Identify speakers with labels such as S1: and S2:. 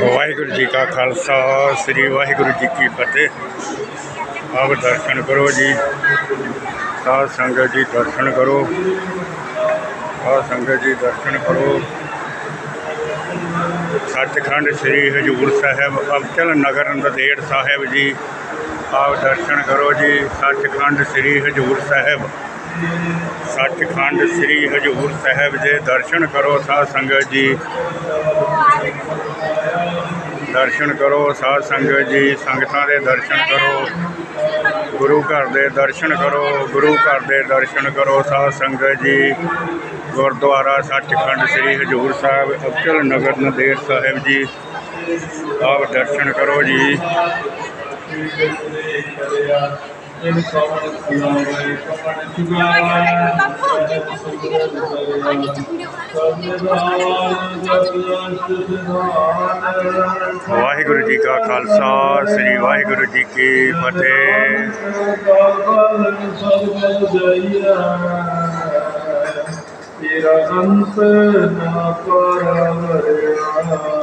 S1: ਵਾਹਿਗੁਰੂ ਜੀ ਕਾ ਖਾਲਸਾ, ਸ੍ਰੀ ਵਾਹਿਗੁਰੂ ਜੀ ਕੀ ਫਤਿਹ। ਆਪ ਦਰਸ਼ਨ ਕਰੋ ਜੀ। ਸਾਧ ਸੰਗਤ ਜੀ, ਦਰਸ਼ਨ ਕਰੋ। ਸਾਧ ਸੰਗਤ ਜੀ, ਦਰਸ਼ਨ ਕਰੋ। ਸੱਚਖੰਡ ਸ੍ਰੀ ਹਜੂਰ ਸਾਹਿਬ, ਅਬਚਲ ਨਗਰ ਨੰਦੇੜ ਸਾਹਿਬ ਜੀ, ਆਪ ਦਰਸ਼ਨ ਕਰੋ ਜੀ। ਸੱਚਖੰਡ ਸ੍ਰੀ ਹਜੂਰ ਸਾਹਿਬ। ਸੱਚਖੰਡ ਸ੍ਰੀ ਹਜੂਰ ਸਾਹਿਬ ਦੇ ਦਰਸ਼ਨ ਕਰੋ ਸਾਧ ਸੰਗਤ ਜੀ। ਦਰਸ਼ਨ ਕਰੋ ਸਾਧ ਸੰਗਤ ਜੀ, ਸੰਗਤਾਂ ਦੇ ਦਰਸ਼ਨ ਕਰੋ। ਗੁਰੂ ਘਰ ਦੇ ਦਰਸ਼ਨ ਕਰੋ, ਗੁਰੂ ਘਰ ਦੇ ਦਰਸ਼ਨ ਕਰੋ ਸਾਧ ਸੰਗਤ ਜੀ। ਗੁਰਦੁਆਰਾ ਸੱਚਖੰਡ ਸ੍ਰੀ ਹਜੂਰ ਸਾਹਿਬ, ਅਬਚਲ ਨਗਰ ਨੰਦੇੜ ਸਾਹਿਬ ਜੀ। ਆਪ ਦਰਸ਼ਨ ਕਰੋ ਜੀ।
S2: ਸੁਣਾਵੇ
S1: ਵਾਹਿਗੁਰੂ ਜੀ ਕਾ ਖਾਲਸਾ ਸ੍ਰੀ ਵਾਹਿਗੁਰੂ ਜੀ ਕੀ ਫਤਿਹ।
S2: ਤੇਰਾ ਅੰਤ ਨਾ ਪਰਵਰਿਆ